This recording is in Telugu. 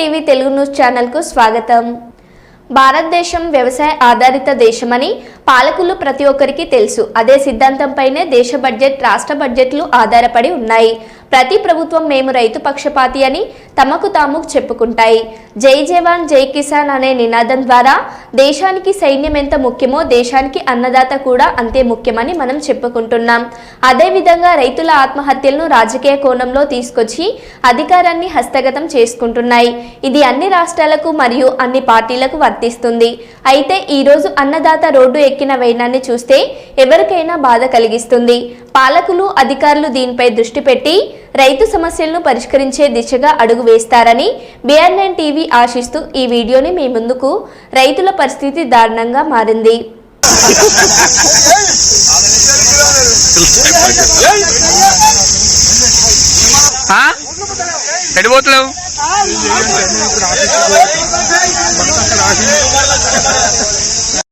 టీవీ తెలుగు న్యూస్ ఛానల్కు స్వాగతం. భారతదేశం వ్యవసాయ ఆధారిత దేశమని పాలకులు ప్రతి ఒక్కరికి తెలుసు. అదే సిద్ధాంతంపైనే దేశ బడ్జెట్ రాష్ట్ర బడ్జెట్లు ఆధారపడి ఉన్నాయి. ప్రతి ప్రభుత్వం మేము రైతు పక్షపాతి అని తమకు తాము చెప్పుకుంటాయి. జై జవాన్ జై కిసాన్ అనే నినాదం ద్వారా దేశానికి సైన్యం ఎంత ముఖ్యమో దేశానికి అన్నదాత కూడా అంతే ముఖ్యమని మనం చెప్పుకుంటున్నాం. అదేవిధంగా రైతుల ఆత్మహత్యలను రాజకీయ కోణంలో తీసుకొచ్చి అధికారాన్ని హస్తగతం చేసుకుంటున్నాయి. ఇది అన్ని రాష్ట్రాలకు మరియు అన్ని పార్టీలకు వర్తిస్తుంది. అయితే ఈరోజు అన్నదాత రోడ్డు ఎక్కిన వైనాన్ని చూస్తే ఎవరికైనా బాధ కలిగిస్తుంది. పాలకులు అధికారులు దీనిపై దృష్టి పెట్టి రైతు సమస్యలను పరిష్కరించే దిశగా అడుగు వేస్తారని బిఆర్ టీవీ ఆశిస్తూ ఈ వీడియోని మీ ముందుకు రైతుల పరిస్థితి దారుణంగా మారింది. ఎడిపోతున్నావు